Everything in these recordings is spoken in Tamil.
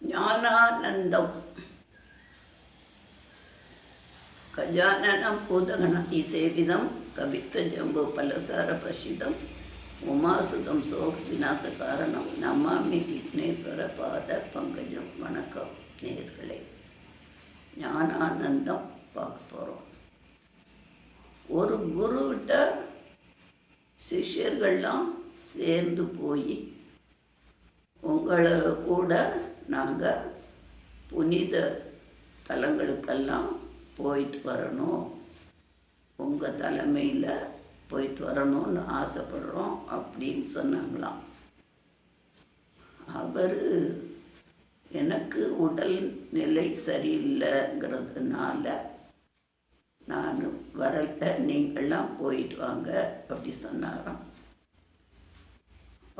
ஞானானந்தம். கஜானனம் பூதகணதி சேவிதம் கவித்த ஜம்பு பலசார பிரசிதம் உமாசுதம் சோக விநாச காரணம் நமாமி விக்னேஸ்வர பாத பங்கஜம் வணக்கம் நேர்களே. ஞானானந்தம் பார்க்க போகிறோம் ஒரு குருவிட்ட சிஷ்யர்கள்லாம் சேர்ந்து போய் உங்களை கூட நாங்கள் புனித தலங்களுக்கெல்லாம் போயிட்டு வரணும். உங்கள் தலைமையில் போயிட்டு வரணும்னு ஆசைப்படுறோம் அப்படின்னு சொன்னாங்களாம். அவர் எனக்கு உடல் நிலை சரியில்லைங்கிறதுனால நான் வரல நீங்கள்லாம் போயிட்டு வாங்க அப்படி சொன்னாராம்.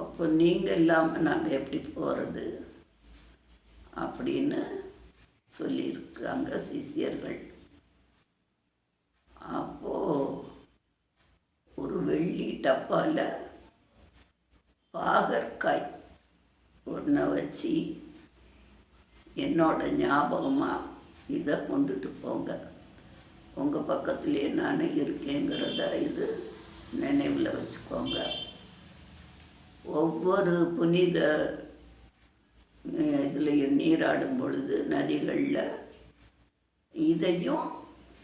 அப்போ நீங்கள் இல்லாமல் நாங்கள் எப்படி போகிறது அப்படின்னு சொல்லியிருக்காங்க சிஷியர்கள். அப்போது ஒரு வெள்ளி டப்பாவில் பாகற்காய் ஒன்றை வச்சு என்னோட ஞாபகமாக இதை கொண்டுட்டு போங்க. உங்கள் பக்கத்துலேயே நான் இருக்கேங்கிறத இது நினைவில் வச்சுக்கோங்க. ஒவ்வொரு புனித இதில் நீராடும் பொழுது நதிகளில் இதையும்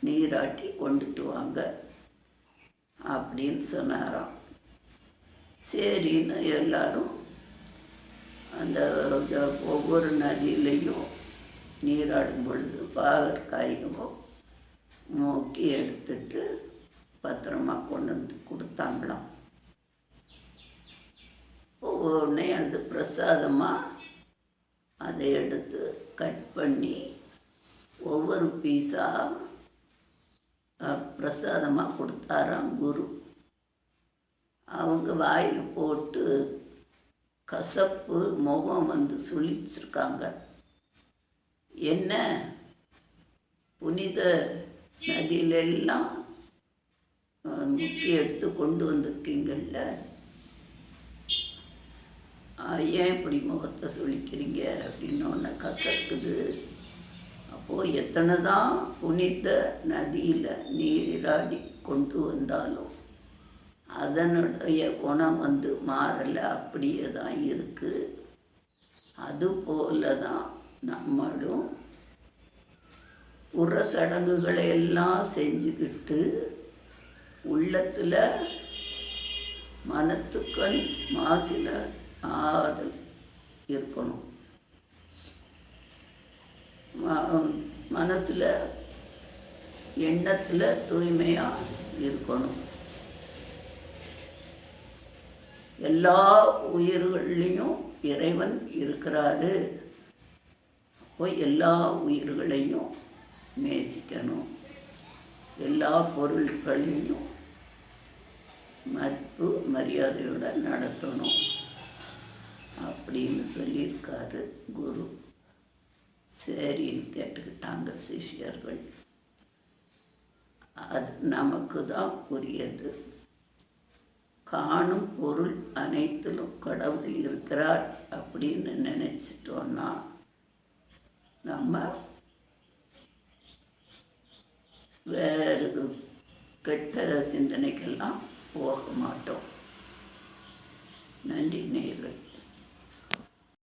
நீராட்டி கொண்டுட்டு வாங்க அப்படின்னு சொன்னாராம். சரின்னு எல்லாரும் அந்த ஒவ்வொரு நதியிலையும் நீராடும் பொழுது பாகற்காயும் நோக்கி எடுத்துட்டு பத்திரமா கொண்டு வந்து கொடுத்தாங்களாம். உடனே அது பிரசாதமாக அதை எடுத்து கட் பண்ணி ஒவ்வொரு பீஸாக பிரசாதமாக கொடுத்தாராம் குரு. அவங்க வாயில் போட்டு கசப்பு முகம் வந்து சுழிச்சிருக்காங்க. என்ன? புனித நதியிலெல்லாம் முக்கிய எடுத்து கொண்டு வந்திருக்கீங்கள்ல ஏன் இப்படி முகத்தை சொல்லிக்கிறீங்க அப்படின்னு கசக்குது. அப்போது எத்தனை தான் புனித நதியில் நீராடி கொண்டு வந்தாலும் அதனுடைய குணம் வந்து மாறலை அப்படியே தான் இருக்குது அதுபோல தான் நம்மளும் புற சடங்குகளை எல்லாம் செஞ்சுக்கிட்டு உள்ளத்தில் மனத்துக்கண் மாசில ஆதல் இருக்கணும். மனசில் எண்ணத்தில் தூய்மையாக இருக்கணும். எல்லா உயிர்கள்லேயும் இறைவன் இருக்கிறாரு. போய் எல்லா உயிர்களையும் நேசிக்கணும். எல்லா பொருட்களையும் மதிப்பு மரியாதையோடு நடத்தணும். அப்படின்னு சொல்லியிருக்காரு குரு. சரின்னு கேட்டுக்கிட்டாங்க சிஷ்யர்கள். அது நமக்கு தான் உரியது காணும் பொருள் அனைத்திலும் கடவுள் இருக்கிறார் அப்படின்னு நினச்சிட்டோன்னா நம்ம வேறு கெட்ட சிந்தனைக்கெல்லாம் போக மாட்டோம். நன்றி நேர்கள்